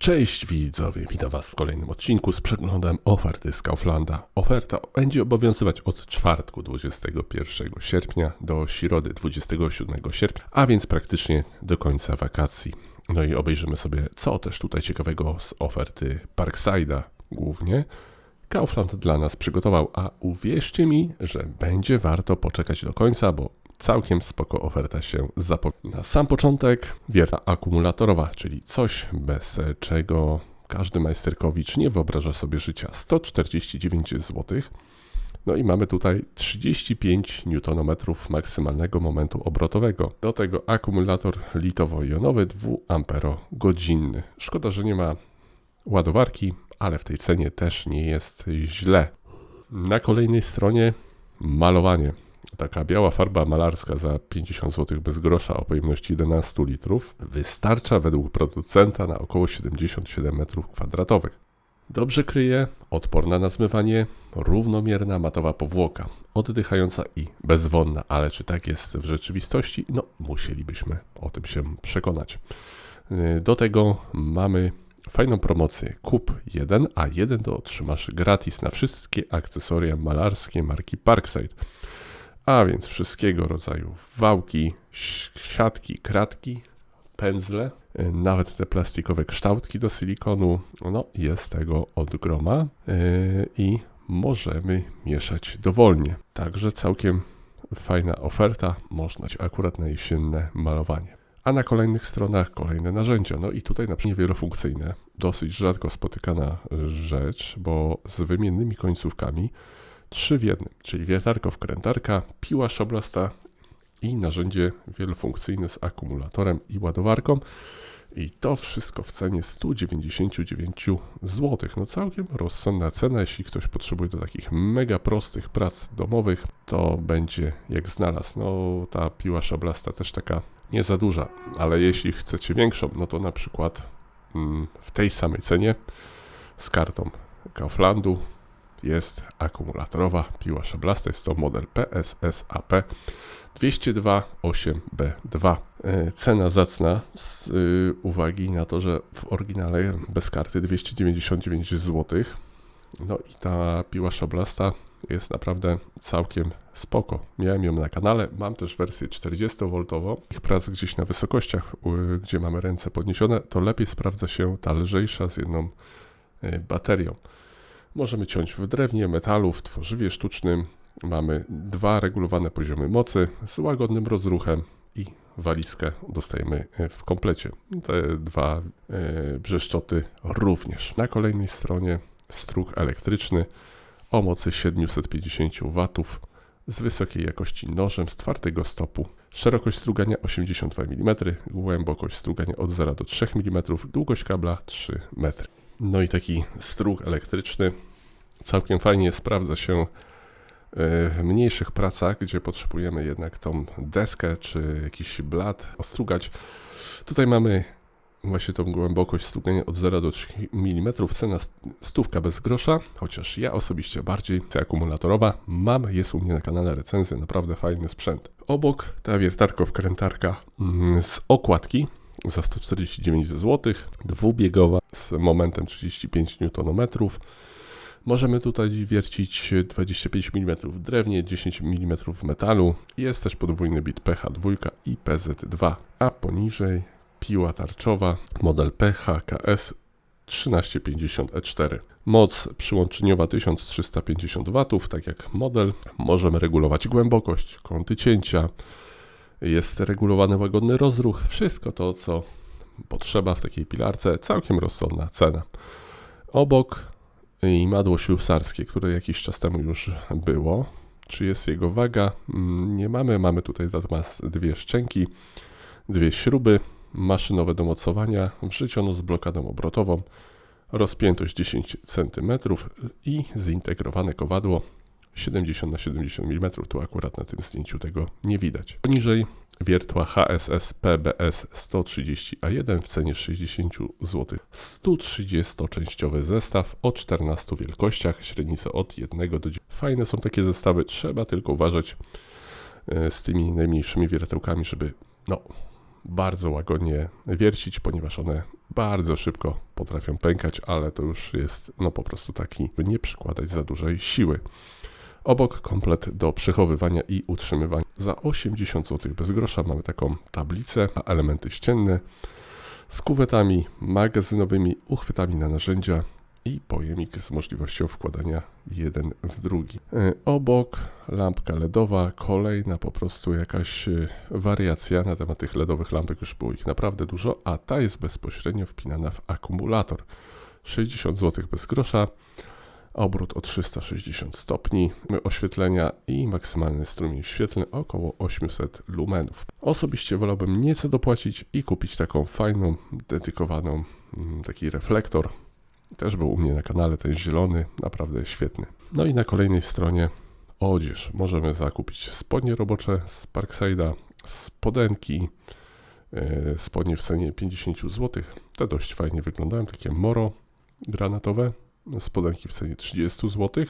Cześć widzowie, witam Was w kolejnym odcinku z przeglądem oferty z Kauflanda. Oferta będzie obowiązywać od czwartku 21 sierpnia do środy 27 sierpnia, a więc praktycznie do końca wakacji. No i obejrzymy sobie, co też tutaj ciekawego z oferty Parkside'a głównie. Kaufland dla nas przygotował, a uwierzcie mi, że będzie warto poczekać do końca, bo całkiem spoko oferta się zapowiada. Na sam początek wierta akumulatorowa, czyli coś bez czego każdy majsterkowicz nie wyobraża sobie życia. 149 zł. No i mamy tutaj 35 Nm maksymalnego momentu obrotowego. Do tego akumulator litowo-jonowy 2 godzinny. Szkoda, że nie ma ładowarki, ale w tej cenie też nie jest źle. Na kolejnej stronie malowanie. Taka biała farba malarska za 50 zł bez grosza o pojemności 11 litrów wystarcza według producenta na około 77 m2. Dobrze kryje, odporna na zmywanie, równomierna matowa powłoka, oddychająca i bezwonna, ale czy tak jest w rzeczywistości? No, musielibyśmy o tym się przekonać. Do tego mamy fajną promocję. Kup jeden, a jeden to otrzymasz gratis na wszystkie akcesoria malarskie marki Parkside. A więc wszystkiego rodzaju wałki, siatki, kratki, pędzle, y, nawet te plastikowe kształtki do silikonu. No, jest tego od groma yy, i możemy mieszać dowolnie. Także całkiem fajna oferta, można akurat na jesienne malowanie. A na kolejnych stronach kolejne narzędzia. No i tutaj na przykład wielofunkcyjne, dosyć rzadko spotykana rzecz, bo z wymiennymi końcówkami trzy w jednym, czyli wiertarko wkrętarka, piła szablasta i narzędzie wielofunkcyjne z akumulatorem i ładowarką. I to wszystko w cenie 199 zł. No całkiem rozsądna cena. Jeśli ktoś potrzebuje do takich mega prostych prac domowych, to będzie jak znalazł. No ta piła szablasta też taka nie za duża, ale jeśli chcecie większą, no to na przykład mm, w tej samej cenie z kartą Kauflandu jest akumulatorowa piła szablasta. Jest to model PSSAP 202.8B2. E, cena zacna z y, uwagi na to, że w oryginale bez karty 299 zł. No i ta piła szablasta jest naprawdę całkiem spoko. Miałem ją na kanale, mam też wersję 40V. Ich prac gdzieś na wysokościach, gdzie mamy ręce podniesione, to lepiej sprawdza się ta lżejsza z jedną y, baterią. Możemy ciąć w drewnie, metalu, w tworzywie sztucznym. Mamy dwa regulowane poziomy mocy z łagodnym rozruchem i walizkę dostajemy e, w komplecie. Te dwa e, brzeszczoty również. Na kolejnej stronie struk elektryczny o mocy 750 W z wysokiej jakości nożem z twardego stopu. Szerokość strugania 82 mm, głębokość strugania od 0 do 3 mm, długość kabla 3 metry. No i taki strug elektryczny całkiem fajnie sprawdza się e, w mniejszych pracach, gdzie potrzebujemy jednak tą deskę czy jakiś blat ostrugać. Tutaj mamy właśnie tą głębokość strugania od 0 do 3 mm, cena stówka bez grosza, chociaż ja osobiście bardziej chcę akumulatorowa. Mam, jest u mnie na kanale recenzja, naprawdę fajny sprzęt. Obok ta wiertarko wkrętarka mm, z okładki, za 149 zł, dwubiegowa z momentem 35 Nm. Możemy tutaj wiercić 25 mm w drewnie, 10 mm w metalu. Jest też podwójny bit PH2 i PZ2, a poniżej piła tarczowa model PHKS 1350E4. Moc przyłączeniowa 1350 W, tak jak model. Możemy regulować głębokość, kąty cięcia, jest regulowany łagodny rozruch, wszystko to, co potrzeba w takiej pilarce, całkiem rozsądna cena. Obok imadło ślusarskie, które jakiś czas temu już było. Czy jest jego waga? Mm, nie mamy. Mamy tutaj natomiast dwie szczęki, dwie śruby, maszynowe do mocowania, wrzucono z blokadą obrotową, rozpiętość 10 cm i zintegrowane kowadło 70 na 70 mm, tu akurat na tym zdjęciu tego nie widać. Poniżej wiertła HSS PBS 130A1 w cenie 60 zł. 130-częściowy zestaw o 14 wielkościach, średnica od 1 do 9. Fajne są takie zestawy, trzeba tylko uważać e, z tymi najmniejszymi wiertełkami, żeby no, bardzo łagodnie wiercić, ponieważ one bardzo szybko potrafią pękać, ale to już jest no po prostu taki, by nie przykładać za dużej siły. Obok komplet do przechowywania i utrzymywania. Za 80 zł bez grosza mamy taką tablicę, elementy ścienne z kuwetami magazynowymi, uchwytami na narzędzia i pojemnik z możliwością wkładania jeden w drugi. E, Obok lampka LEDowa, kolejna po prostu jakaś e, wariacja na temat tych LEDowych lampek, już było ich naprawdę dużo, a ta jest bezpośrednio wpinana w akumulator. 60 zł bez grosza, obrót o 360 stopni oświetlenia i maksymalny strumień świetlny około 800 lumenów. Osobiście wolałbym nieco dopłacić i kupić taką fajną, dedykowaną, mm, taki reflektor. Też był u mnie na kanale ten zielony, naprawdę świetny. No i na kolejnej stronie odzież. Możemy zakupić spodnie robocze z Parkside'a, spodenki, yy, spodnie w cenie 50 zł. Te dość fajnie wyglądają, takie moro granatowe, spodenki w cenie 30 zł.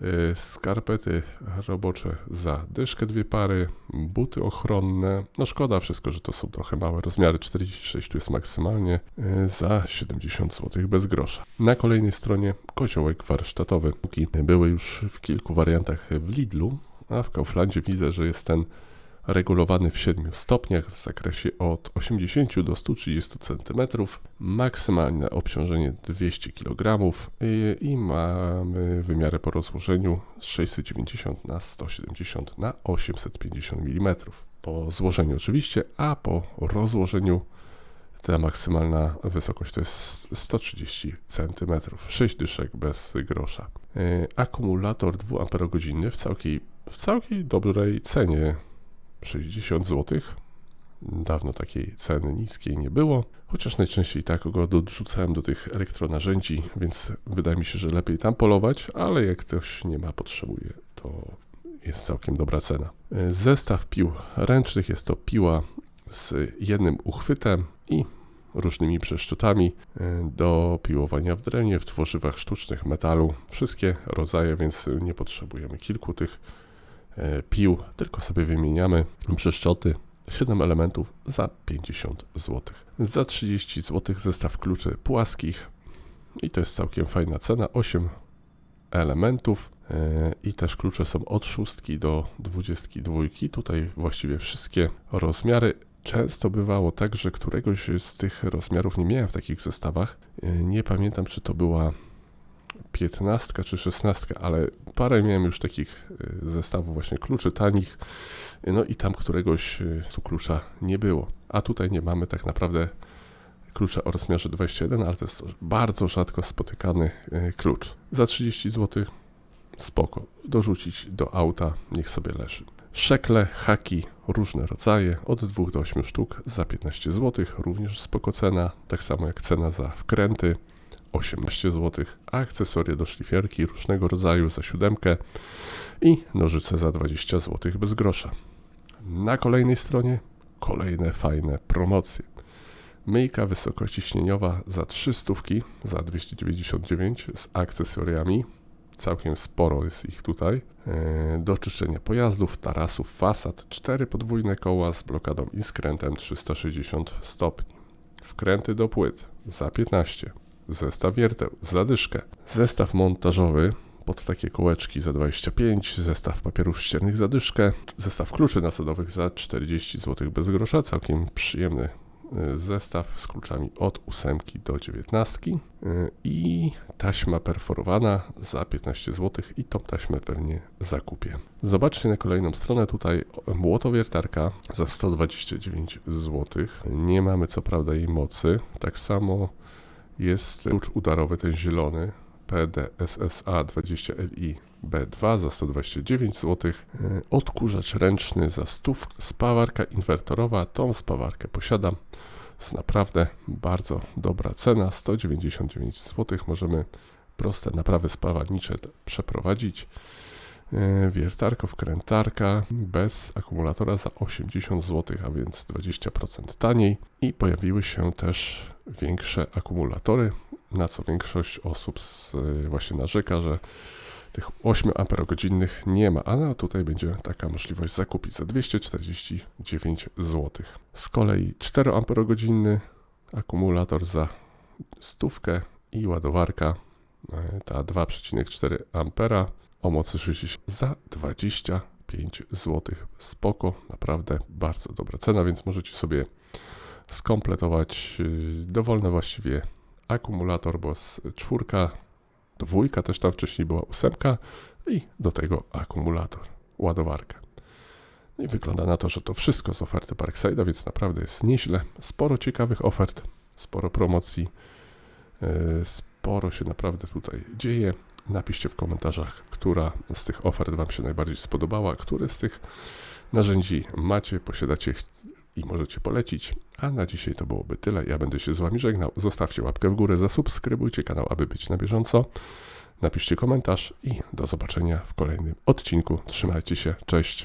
Yy, Skarpety robocze za dyszkę dwie pary, buty ochronne. No szkoda wszystko, że to są trochę małe rozmiary, 46 tu jest maksymalnie, yy, za 70 zł bez grosza. Na kolejnej stronie koziołek warsztatowy. Póki były już w kilku wariantach w Lidlu, a w Kauflandzie widzę, że jest ten regulowany w 7 stopniach w zakresie od 80 do 130 cm, maksymalne obciążenie 200 kg i, i mamy wymiary po rozłożeniu z 690 na 170 na 850 mm. Po złożeniu oczywiście, a po rozłożeniu ta maksymalna wysokość to jest 130 cm, 6 dyszek bez grosza. Yy, Akumulator 2 Ah w całkiem, w całkiem dobrej cenie 60 zł. Dawno takiej ceny niskiej nie było, chociaż najczęściej tak go dorzucałem do tych elektronarzędzi, więc wydaje mi się, że lepiej tam polować, ale jak ktoś nie ma, potrzebuje, to jest całkiem dobra cena. Zestaw pił ręcznych jest to piła z jednym uchwytem i różnymi przeszczotami do piłowania w drewnie, w tworzywach sztucznych, metalu. Wszystkie rodzaje, więc nie potrzebujemy kilku tych pił, tylko sobie wymieniamy przeszczoty. 7 elementów za 50 zł. Za 30 zł zestaw kluczy płaskich i to jest całkiem fajna cena. 8 elementów e, i też klucze są od 6 do 22. Tutaj właściwie wszystkie rozmiary. Często bywało tak, że któregoś z tych rozmiarów nie miałem w takich zestawach. E, nie pamiętam, czy to była 15 czy 16, ale parę miałem już takich y, zestawów właśnie kluczy tanich, no i tam któregoś y, klucza nie było. A tutaj nie mamy tak naprawdę klucza o rozmiarze 21, ale to jest bardzo rzadko spotykany y, klucz. Za 30 zł spoko, dorzucić do auta, niech sobie leży. Szekle, haki, różne rodzaje, od 2 do 8 sztuk za 15 zł, również spoko cena, tak samo jak cena za wkręty. 18 zł, akcesoria do szlifierki różnego rodzaju za siódemkę i nożyce za 20 zł bez grosza. Na kolejnej stronie kolejne fajne promocje. Myjka wysokociśnieniowa za 300 za 299 z akcesoriami. Całkiem sporo jest ich tutaj. E, do czyszczenia pojazdów, tarasów, fasad, 4 podwójne koła z blokadą i skrętem 360 stopni. Wkręty do płyt za 15 zestaw wierteł, zadyszkę, zestaw montażowy. Pod takie kołeczki za 25, zestaw papierów ściernych za dyszkę, zestaw kluczy nasadowych za 40 zł bez grosza, całkiem przyjemny y, zestaw z kluczami od 8 do 19 y, i taśma perforowana za 15 zł i tą taśmę pewnie zakupię. Zobaczcie na kolejną stronę. Tutaj młotowiertarka za 129 zł. Nie mamy co prawda jej mocy, tak samo jest klucz udarowy, ten zielony, PDSSA 20LI B2 za 129 zł, odkurzacz ręczny za 100, spawarka inwertorowa, tą spawarkę posiadam, jest naprawdę bardzo dobra cena, 199 zł, możemy proste naprawy spawarnicze przeprowadzić. E, wiertarko, wkrętarka bez akumulatora za 80 zł, a więc 20% taniej. I pojawiły się też większe akumulatory, na co większość osób z, właśnie narzeka, że Tych 8 amperogodzinnych nie ma, ale tutaj będzie taka możliwość zakupić za 249 zł. Z kolei 4 amperogodzinny akumulator za stówkę i ładowarka e, ta 2,4 ampera o mocy 60 za 25 zł. Spoko, naprawdę bardzo dobra cena, więc możecie sobie skompletować yy, dowolny właściwie akumulator, bo z czwórka, dwójka też tam wcześniej była ósemka i do tego akumulator, ładowarka. No I wygląda na to, że to wszystko z oferty Parkside'a, więc naprawdę jest nieźle. Sporo ciekawych ofert, sporo promocji, yy, sporo się naprawdę tutaj dzieje. Napiszcie w komentarzach, która z tych ofert Wam się najbardziej spodobała, które z tych narzędzi macie, posiadacie i możecie polecić. A na dzisiaj to byłoby tyle. Ja będę się z Wami żegnał. Zostawcie łapkę w górę, zasubskrybujcie kanał, aby być na bieżąco. Napiszcie komentarz i do zobaczenia w kolejnym odcinku. Trzymajcie się, cześć.